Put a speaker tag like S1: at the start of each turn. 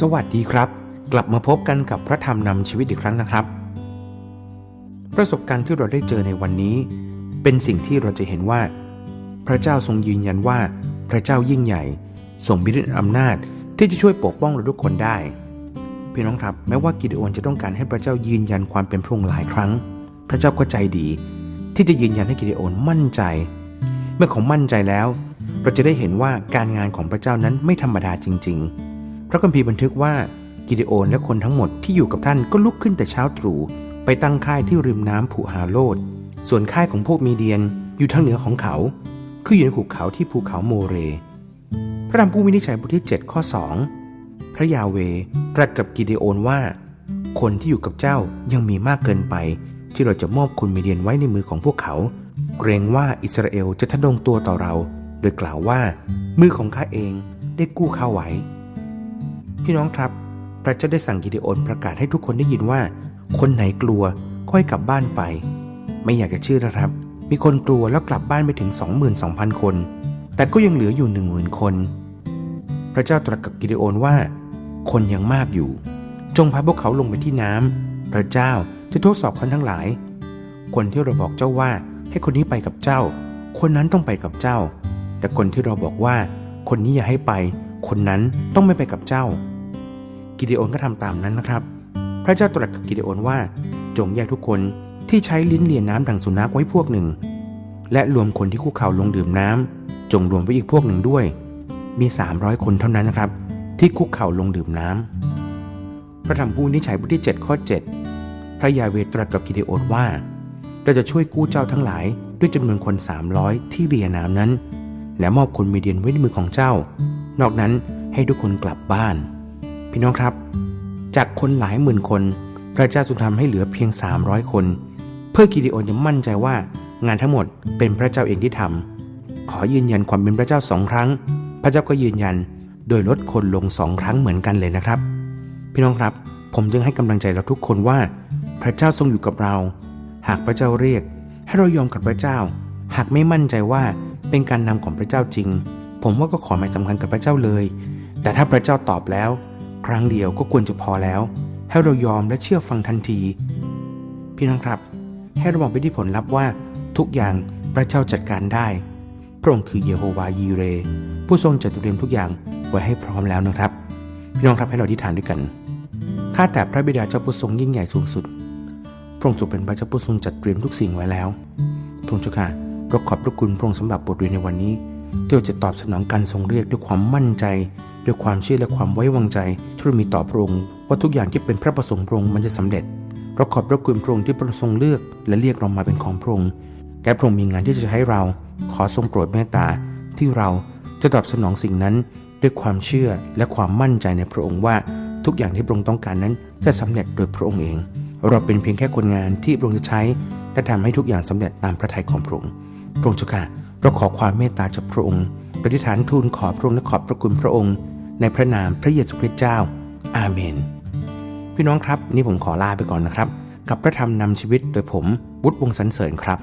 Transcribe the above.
S1: สวัสดีครับ กลับมาพบกันกับพระธรรมนำชีวิตอีกครั้งนะครับ ประสบการณ์ที่เราได้เจอในวันนี้ เป็นสิ่งที่เราจะเห็นว่า พระเจ้าทรงยืนยันว่า พระเจ้ายิ่งใหญ่ทรงมีฤทธิ์อำนาจที่จะช่วยปกป้องเราทุกคนได้พี่น้องครับแม้ว่ากิดโอนจะต้องการให้พระเจ้ายืนยันความเป็นพระองค์หลายครั้ง พระเจ้าก็ใจดี ที่จะยืนยันให้กิดโอนมั่นใจ เมื่อเขามั่นใจแล้ว เราจะได้เห็นว่าการงานของพระเจ้านั้นไม่ธรรมดาจริง ๆ พระคัมภีร์บันทึกว่ากิเดโอนและคนทั้งหมดที่อยู่กับท่านก็ลุกขึ้นแต่เช้าตรู่ไปตั้งค่ายที่ริมน้ำผูหาโลด ส่วนค่ายของพวกมีเดียนอยู่ทางเหนือของเขา คืออยู่ในหุบเขาที่ภูเขาโมเร พระธรรมผู้วินิจฉัยบทที่ 7 ข้อ 2 พระยาเวตรัสกับกิเดโอนว่า คนที่อยู่กับเจ้ายังมีมากเกินไป ที่เราจะมอบคนมีเดียนไว้ในมือของพวกเขา เกรงว่าอิสราเอลจะทะนงตัวต่อเรา โดยกล่าวว่า มือของข้าเองได้กู้ข้าไว้ พี่น้องครับ พระเจ้าได้สั่งกิเดโอนประกาศให้ทุกคนได้ยินว่า คนไหนกลัวก็ให้กลับบ้านไป ไม่อยากจะเชื่อนะครับ มีคนกลัวแล้วกลับบ้านไปถึง 22,000 คน แต่ก็ยังเหลืออยู่10,000คน พระเจ้าตรัสกับกิเดโอนว่า คนยังมากอยู่ จงพาพวกเขาลงไปที่น้ำพระเจ้าจะทดสอบคนทั้งหลาย คนที่เราบอกเจ้าว่าให้คนนี้ไปกับเจ้า คนนั้นต้องไปกับเจ้า แต่คนที่เราบอกว่า คนนี้อย่าให้ไป คนนั้นต้องไม่ไปกับเจ้า กิเดโอนก็ทำตามนั้นนะครับ พระเจ้าตรัสกับกิเดโอนว่า จงแยกทุกคนที่ใช้ลิ้นเลียน้ำดังสุนัขไว้พวกหนึ่ง และรวมคนที่คุกเข่าลงดื่มน้ำจงรวมไว้อีกพวกหนึ่งด้วย มี 300 คนเท่านั้นนะครับ ที่คุกเข่าลงดื่มน้ำพระธรรมผู้นิจฉัยบทที่ 7 ข้อ 7 พระยาเวตรัสกับกิเดโอนว่าเราจะช่วยกู้เจ้าทั้งหลายด้วยจำนวนคน 300 ที่เรียน้ำนั้น และมอบคนมีเดียนไว้ในมือของเจ้า นอกนั้นให้ทุกคนกลับบ้าน พี่น้องครับ จากคนหลายหมื่นคน พระเจ้าทรงทำให้เหลือเพียง 300 คน เพื่อกิเดโอนจะมั่นใจว่างานทั้งหมดเป็นพระเจ้าเองที่ทำขอยืนยันความเป็นพระเจ้าสองครั้ง พระเจ้าก็ยืนยัน โดยลดคนลงสองครั้งเหมือนกันเลยนะครับ พี่น้องครับผมจึงให้กำลังใจเราทุกคนว่า พระเจ้าทรงอยู่กับเรา หากพระเจ้าเรียก ให้เรายอมกับพระเจ้า หากไม่มั่นใจว่าเป็นการนำของพระเจ้าจริง ผมว่าก็ขอไม่สำคัญกับพระเจ้าเลย แต่ถ้าพระเจ้าตอบแล้ว ครั้งเดียวก็ควรจะพอแล้ว ให้เรายอมและเชื่อฟังทันที พี่น้องครับ ให้เรามองไปที่ผลลัพธ์ว่า ทุกอย่างพระเจ้าจัดการได้ พระองค์คือเยโฮวายีเร ผู้ทรงจัดเตรียมทุกอย่างไว้ให้พร้อมแล้วนะครับ พี่น้องครับให้เราอธิษฐานด้วยกันข้าแต่พระบิดาเจ้าผู้ทรงยิ่งใหญ่สูงสุด พระองค์ทรงเป็นพระเจ้าผู้ทรงจัดเตรียมทุกสิ่งไว้แล้ว พระองค์เจ้าค่ะเราขอบพระคุณพระองค์สำหรับบทเรียนในวันนี้ ที่เราจะตอบสนองการทรงเรียกด้วยความมั่นใจ ด้วยความเชื่อและความไว้วางใจที่เรามีต่อพระองค์ว่าทุกอย่างที่เป็นพระประสงค์พระองค์มันจะสำเร็จเราขอบพระคุณพระองค์ที่พระทรงเลือกและเรียกเรามาเป็นของพระองค์และพระองค์มีงานที่จะให้เราขอทรงโปรดเมตตา ที่เราจะตอบสนองสิ่งนั้นด้วยความเชื่อและความมั่นใจในพระองค์ว่าทุกอย่างที่พระองค์ต้องการนั้นจะสำเร็จโดยพระองค์เอง เราเป็นเพียงแค่คนงานที่พระองค์จะใช้และทำให้ทุกอย่างสำเร็จตามพระทัยของพระองค์พระองค์เจ้าค่ะ เราขอความเมตตาจากพระองค์ปฏิฐานทูลขอพระองค์และขอบพระคุณพระองค์ ในพระนามพระเยซูคริสต์เจ้า อาเมน พี่น้องครับ นี่ผมขอลาไปก่อนนะครับ กับพระธรรมนำชีวิตโดยผมวุฒิวงศ์สันเสริญครับ